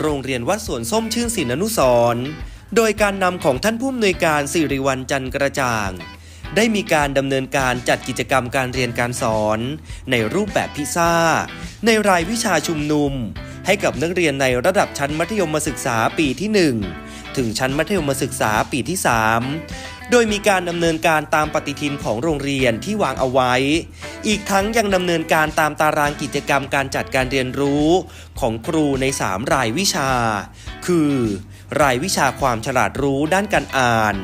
โรงเรียนวัดสวนส้มชื่นศิลอนุสรโดยการนำของท่านผู้อำนวยการสิริวัลจันกระจ่าง ได้มีการดำเนินการจัดกิจกรรมการเรียนการสอน ในรูปแบบพิซซ่า ในรายวิชาชุมนุม ให้กับนักเรียนในระดับชั้นมัธยมศึกษาปีที่ 1 ถึงชั้นมัธยมศึกษาปีที่ 3 โดยมีการดำเนินการตามปฏิทินของโรงเรียนที่วางเอาไว้ อีกทั้งยังดำเนินการตามตารางกิจกรรมการจัดการเรียนรู้ ของครูใน 3 รายวิชา คือ รายวิชาความฉลาดรู้ด้านการอ่าน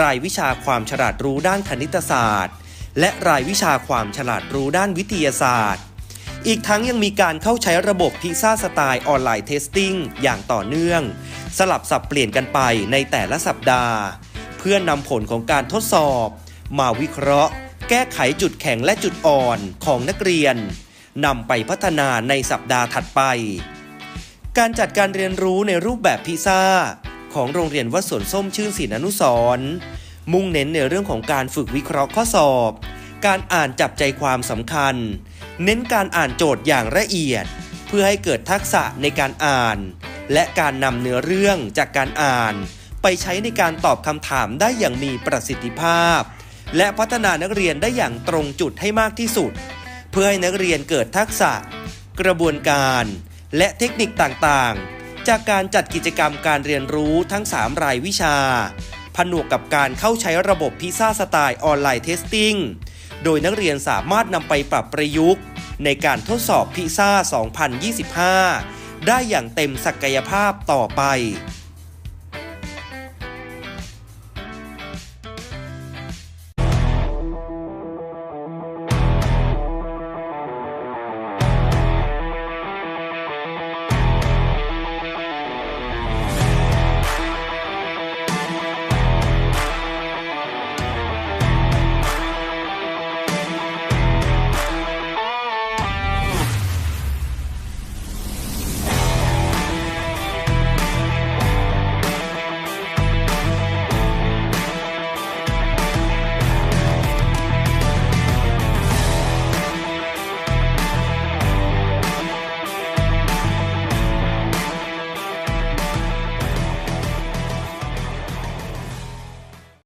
รายวิชาความฉลาดรู้ด้านคณิตศาสตร์ และรายวิชาความฉลาดรู้ด้านวิทยาศาสตร์อีกทั้งยังมีการเข้าใช้ระบบพิซซ่าสไตล์ออนไลน์เทสติ้งอย่างต่อเนื่อง สลับสับเปลี่ยนกันไปในแต่ละสัปดาห์ เพื่อนำผลของการทดสอบ มาวิเคราะห์ แก้ไขจุดแข็งและจุดอ่อนของนักเรียนนำไปพัฒนาในสัปดาห์ถัดไป การจัดการเรียนรู้ในรูปแบบพิซซ่า ของโรงเรียนวัดสวนส้มชื่นศิลป์อนุสร์มุ่งเน้นในเรื่องของการฝึกวิเคราะห์ข้อสอบ การอ่านจับใจความสำคัญ เน้นการอ่านโจทย์อย่างละเอียด เพื่อให้เกิดทักษะในการอ่าน และการนำเนื้อเรื่องจากการอ่าน ไปใช้ในการตอบคำถามได้อย่างมีประสิทธิภาพ และพัฒนานักเรียนได้อย่างตรงจุดให้มากที่สุด เพื่อให้นักเรียนเกิดทักษะ กระบวนการ และเทคนิคต่างๆ จากการจัดกิจกรรมการเรียนรู้ทั้ง 3 รายวิชา ผนวกกับการเข้าใช้ระบบพิซซ่าสไตล์ออนไลน์เทสติ้งโดยนักเรียนสามารถนำไปปรับประยุกต์ ในการทดสอบพิซซ่า 2025 ได้อย่างเต็มศักยภาพต่อไป